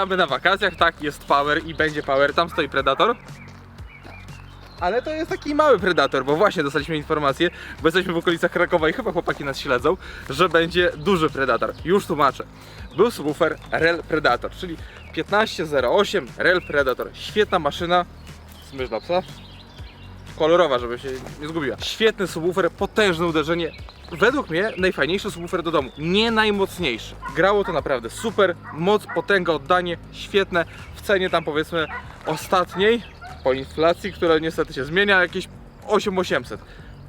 witamy na wakacjach, tak, jest Power i będzie Power, tam stoi Predator. Ale to jest taki mały Predator, bo właśnie dostaliśmy informację, bo jesteśmy w okolicach Krakowa i chyba chłopaki nas śledzą, że będzie duży Predator. Już tłumaczę. Był subwoofer Rel Predator, czyli 1508 Rel Predator. Świetna maszyna. Smyż dla psa kolorowa, żeby się nie zgubiła. Świetny subwoofer, potężne uderzenie. Według mnie najfajniejszy subwoofer do domu, nie najmocniejszy. Grało to naprawdę super, moc, potęga, oddanie, świetne. W cenie tam powiedzmy ostatniej, po inflacji, która niestety się zmienia, jakieś 8800.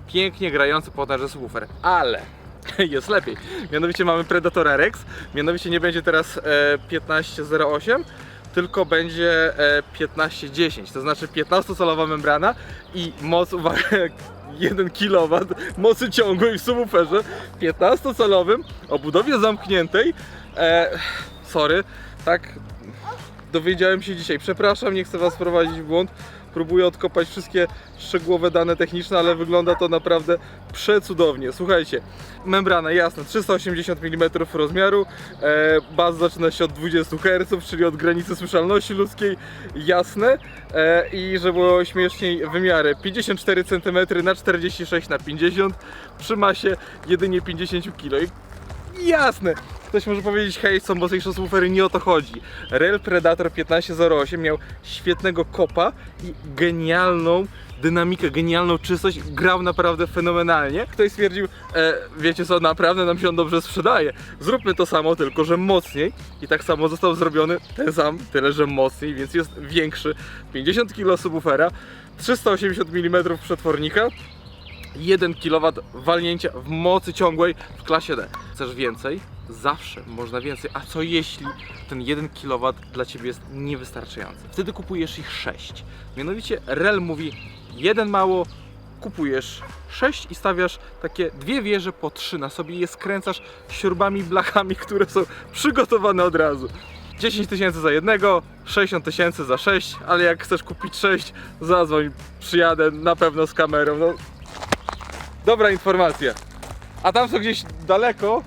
Pięknie grający potężny subwoofer, ale jest lepiej. Mianowicie mamy Predatora Rex, mianowicie nie będzie teraz e, 1508, tylko będzie e, 1510, to znaczy 15-calowa membrana i moc, uwaga, 1 kW mocy ciągłej w subwooferze 15-calowym o budowie zamkniętej. E, sorry, tak dowiedziałem się dzisiaj. Przepraszam, nie chcę Was wprowadzić w błąd. Próbuję odkopać wszystkie szczegółowe dane techniczne, ale wygląda to naprawdę przecudownie. Słuchajcie, membrana jasna, 380 mm rozmiaru, e, baz zaczyna się od 20 Hz, czyli od granicy słyszalności ludzkiej, jasne. E, I żeby było śmieszniej, wymiary 54 cm na 46 na 50 przy masie jedynie 50 kg. Jasne. Ktoś może powiedzieć, hej, są mocniejsze subwoofery, nie o to chodzi. Rail Predator 1508 miał świetnego kopa i genialną dynamikę, genialną czystość, grał naprawdę fenomenalnie. Ktoś stwierdził, e, wiecie co, naprawdę nam się on dobrze sprzedaje. Zróbmy to samo, tylko że mocniej. I tak samo został zrobiony ten sam, tyle że mocniej, więc jest większy. 50 kg subwoofera, 380 mm przetwornika, 1 kW walnięcia w mocy ciągłej w klasie D. Chcesz więcej? Zawsze można więcej. A co jeśli ten 1 kW dla Ciebie jest niewystarczający? Wtedy kupujesz ich 6. Mianowicie REL mówi jeden mało, kupujesz 6 i stawiasz takie dwie wieże po 3 na sobie i je skręcasz śrubami, blachami, które są przygotowane od razu. 10 tysięcy za jednego, 60 tysięcy za 6, ale jak chcesz kupić 6, zadzwoń, przyjadę na pewno z kamerą. No, Dobra informacja. A tam co gdzieś daleko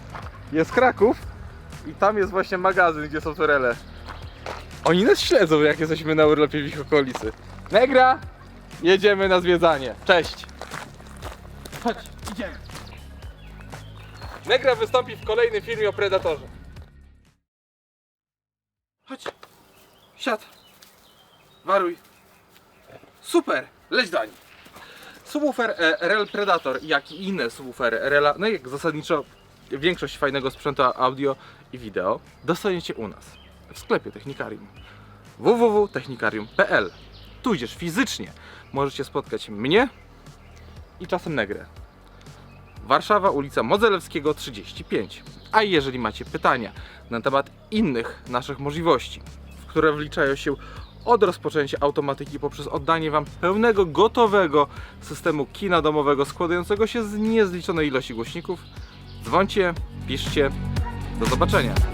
jest Kraków i tam jest właśnie magazyn, gdzie są torele. Oni nas śledzą, jak jesteśmy na urlopie w ich okolicy. Negra! Jedziemy na zwiedzanie. Cześć! Chodź, idziemy. Negra wystąpi w kolejnym filmie o Predatorze. Chodź. Siad. Waruj. Super, leć nich. Subwoofer e, Rel Predator, jak i inne subwoofery Rela, no i jak zasadniczo większość fajnego sprzętu audio i wideo dostaniecie u nas w sklepie Technikarium www.technikarium.pl Tudzież fizycznie możecie spotkać mnie i czasem Negrę. Warszawa, ulica Modzelewskiego 35. A jeżeli macie pytania na temat innych naszych możliwości, w które wliczają się od rozpoczęcia automatyki poprzez oddanie Wam pełnego, gotowego systemu kina domowego składającego się z niezliczonej ilości głośników, dzwońcie, piszcie. Do zobaczenia.